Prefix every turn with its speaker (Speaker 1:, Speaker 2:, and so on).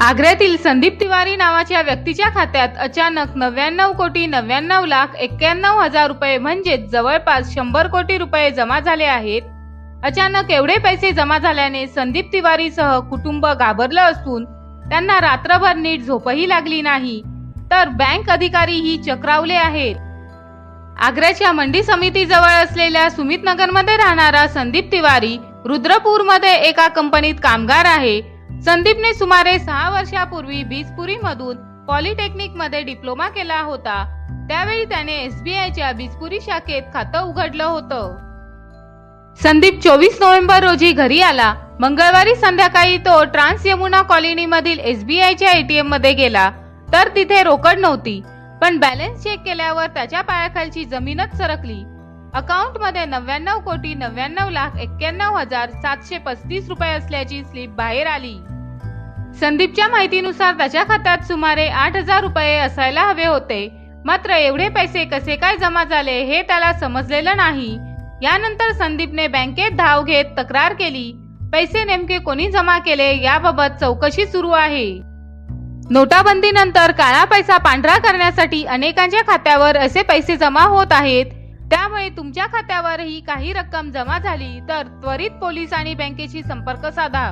Speaker 1: आग्र्यातील संदीप तिवारी नावाच्या व्यक्तीच्या खात्यात अचानक नव्याण्णव कोटी नव्याण्णव लाख एक्क्याण्णव हजार रुपये म्हणजेच जवळपास शंभर कोटी रुपये जमा झाले आहेत. अचानक एवढे पैसे जमा झाल्याने संदीप तिवारीसह कुटुंब घाबरलं असून त्यांना रात्रभर नीट झोपही लागली नाही. तर बँक अधिकारीही चक्रावले आहेत. आग्र्याच्या मंडी समितीजवळ असलेल्या सुमितनगरमध्ये राहणारा संदीप तिवारी रुद्रपूरमध्ये एका कंपनीत कामगार आहे. संदीपने सुमारे सहा वर्षापूर्वी बीजपुरी मधून पॉलिटेक्निकमध्ये डिप्लोमा केला होता. त्यावेळी त्याने एसबीआयच्या बीजपुरी शाखेत खातं उघडलं होतं. संदीप चोवीस नोव्हेंबर रोजी घरी आला. मंगळवारी संध्याकाळी तो ट्रान्स यमुना कॉलनी मधील एसबीआयच्या एटीएममध्ये गेला. तर तिथे रोकड नव्हती. पण बॅलन्स चेक केल्यावर त्याच्या पायाखालची जमीनच सरकली. अकाउंटमध्ये नव्याण्णव कोटी नव्याण्णव लाख एक्क्याण्णव हजार सातशे पस्तीस रुपये असल्याची स्लिप बाहेर आली. संदीपच्या माहितीनुसार त्याच्या खात्यात सुमारे आठ हजार रुपये असायला हवे होते. मात्र एवढे पैसे कसे काय जमा झाले हे त्याला समजलेलं नाही. यानंतर संदीपने बँकेत धाव घेत तक्रार केली. पैसे नेमके कोणी जमा केले याबाबत चौकशी सुरू आहे. नोटाबंदीनंतर काळा पैसा पांढरा करण्यासाठी अनेकांच्या खात्यावर असे पैसे जमा होत आहेत. त्यामुळे तुमच्या खात्यावरही काही रक्कम जमा झाली तर त्वरित पोलीस आणि बँकेशी संपर्क साधा.